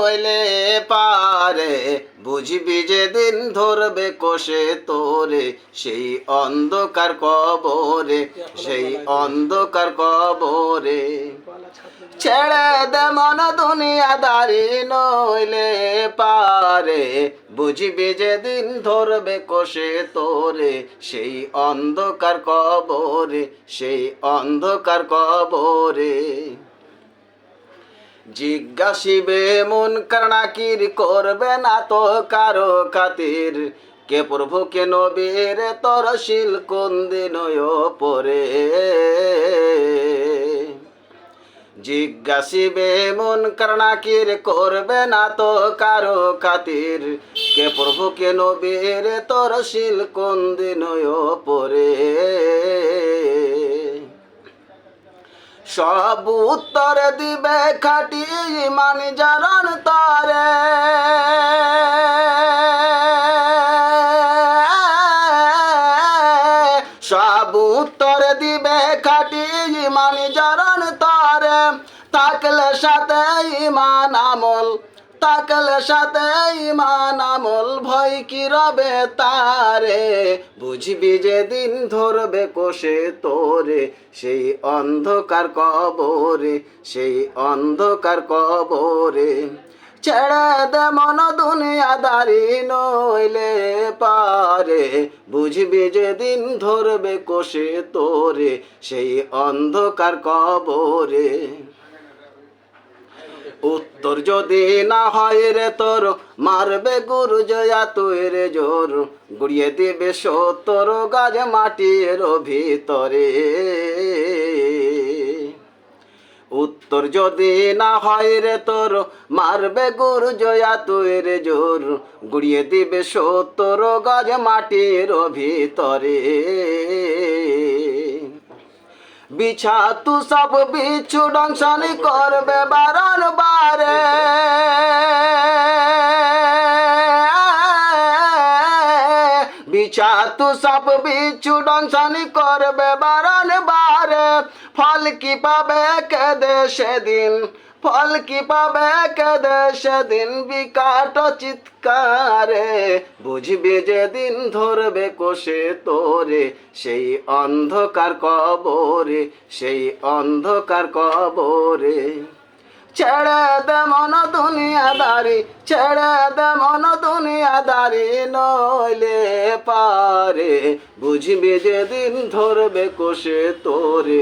হইলে পারে। বুঝবি যে দিন ধরবে কোষে তোরে, সেই অন্ধকার কবরে, সেই অন্ধকার কবরে। ছেড়ে দে মন দুনিয়াদারি নইলে পারে। বুঝবি যে দিন ধরবে কোষে তোরে, সেই অন্ধকার কবরে, সেই অন্ধকার কবরে। জিজ্ঞাসিবে, মন কারণাকির করবে না তো কারও খাতির? কে প্রভু, কে নবীর তোর শিল কোন দিন পরে জিজ্ঞাসিবে, মন কারণাকির করবে না তো কারও খাতির? কে প্রভু, কে নবীর তোর শিল কোন দিন পরে সব উত্তর দিবে খাটি মানি জারণ তারে। সব উত্তর দিবে খাটি মানি জারণ তারে। থাকলে সাথে ইমান আমল তাকলে সাথে ইমান আমল ভয় কি রবে তারে? বুঝবি যে দিন ধরবে কোষে তোরে, সেই অন্ধকার কবরে, সেই অন্ধকার কবরে। ছেড়ে দে মন দুনিয়াদারি নইলে পারে, বুঝবি যে দিন ধরবে কোষে তোরে, সেই অন্ধকার কবরে। উত্তর যদি না হয় রে তোর, মারবে গুরু জয়া তুই রে জোর। গুড়িয়ে দিবে সত্তর গাছ মাটির ভিতরে। উত্তর যদি না হয় রে তোর, মারবে গুরু জয়া তুই রে জোর। গুড়িয়ে দিবে সত্তর গাছ মাটির ভিতরে। বিছা তু সব বিছু ডংশন করবে বারণ বারে। বিছা তু সব বিছু ডংশনি করবে বারণ বারে। ফল কি পাবে কেদে সেদিন? ফল কি পাবে কেদে সেদিন? বিকাট চিৎকারে। বুঝবি যে দিন ধরবে কোষে তোরে, সেই অন্ধকার কবরে, সেই অন্ধকার কবরে। ছেড়ে দে মন দুনিয়াদারি, ছেড়ে দে মন দুনিয়াদারি, নইলে পারে। বুঝবি যে দিন ধরবে কোষে তোরে।